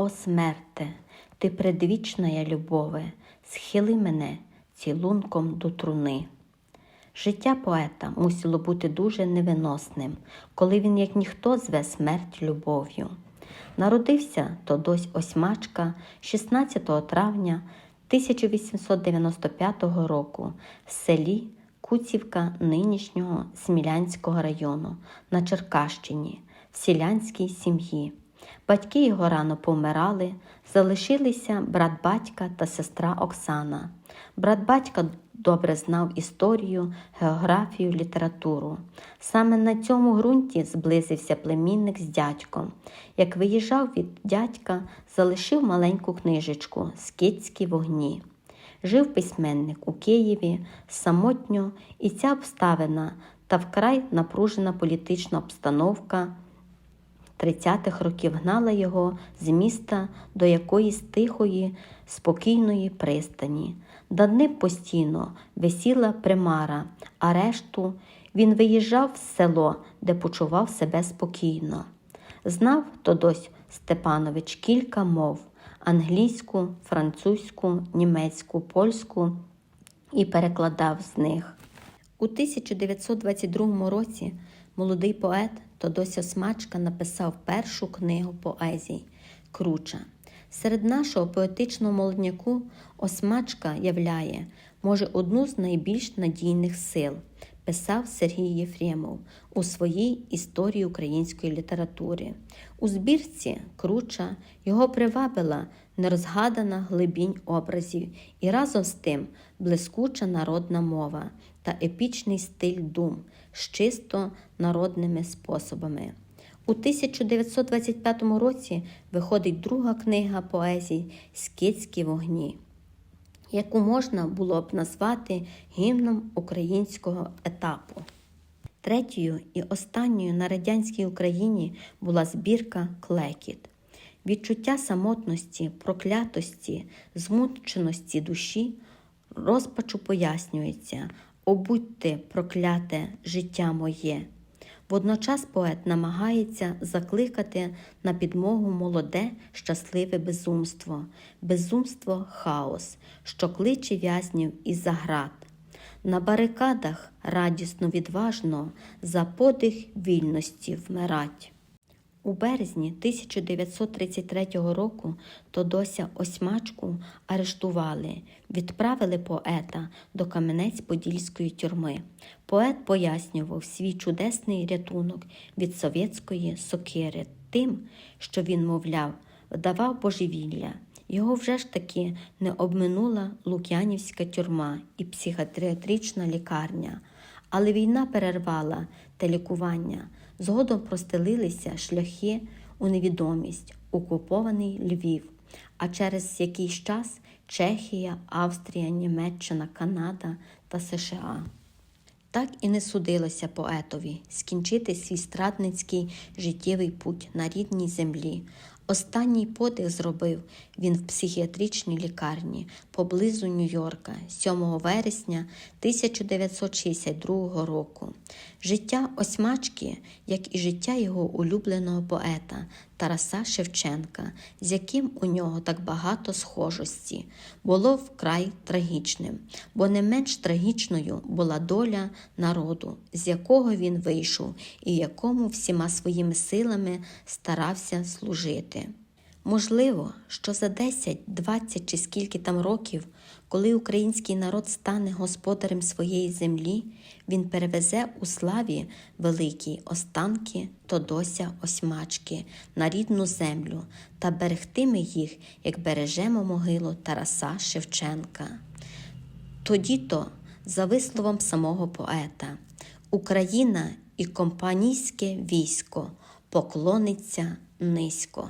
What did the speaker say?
О смерте, ти предвічная любове, схили мене цілунком до труни. Життя поета мусило бути дуже невиносним, коли він, як ніхто, зве смерть любов'ю. Народився Тодось Осьмачка 16 травня 1895 року в селі Куцівка нинішнього Смілянського району на Черкащині в селянській сім'ї. Батьки його рано помирали, залишилися брат батька та сестра Оксана. Брат батька добре знав історію, географію, літературу. Саме на цьому ґрунті зблизився племінник з дядьком. Як виїжджав від дядька, залишив маленьку книжечку Скітські вогні. Жив письменник у Києві самотньо, і ця обставина та вкрай напружена політична обстановка 30-х років гнала його з міста до якоїсь тихої, спокійної пристані. Над ним постійно висіла примара, а решту він виїжджав в село, де почував себе спокійно. Знав Тодось Степанович кілька мов англійську, французьку, німецьку, польську і перекладав з них. У 1922 році молодий поет Тодося Смачка написав першу книгу поезій Круча. Серед нашого поетичного молодняку Осмачка являє, може, одну з найбільш надійних сил, писав Сергій Єфремов у своїй історії української літератури. У збірці Круча його привабила нерозгадана глибінь образів і разом з тим блискуча народна мова та епічний стиль дум з чисто народними способами. У 1925 році виходить друга книга поезій Скітські вогні, яку можна було б назвати гімном українського етапу. Третьою і останньою на радянській Україні була збірка Клекіт. Відчуття самотності, проклятості, змученості душі, розпачу пояснюється О будьте прокляте життя моє. Водночас поет намагається закликати на підмогу молоде, щасливе безумство, безумство хаос, що кличе в'язнів із заград. На барикадах радісно відважно за подих вільності вмирать. У березні 1933 року Тодося Осьмачку арештували, відправили поета до Кам'янець-Подільської тюрми. Поет пояснював свій чудесний рятунок від совєтської сокири тим, що він, мовляв, вдавав божевілля. Його вже ж таки не обминула Лук'янівська тюрма і психіатрична лікарня, але війна перервала те лікування. Згодом простелилися шляхи у невідомість, окупований Львів, а через якийсь час Чехія, Австрія, Німеччина, Канада та США. Так і не судилося поетові скінчити свій страдницький життєвий путь на рідній землі. Останній подих зробив він в психіатричній лікарні поблизу Нью-Йорка 7 вересня 1962 року. Життя Осьмачки, як і життя його улюбленого поета Тараса Шевченка, з яким у нього так багато схожості, було вкрай трагічним, бо не менш трагічною була доля народу, з якого він вийшов і якому всіма своїми силами старався служити. Можливо, що за 10, 20 чи скільки там років, коли український народ стане господарем своєї землі, він перевезе у славі великій останки Тодося Осьмачки на рідну землю та берегтиме їх, як бережемо могилу Тараса Шевченка. Тоді то, за висловом самого поета, Україна і компанійське військо поклониться низько.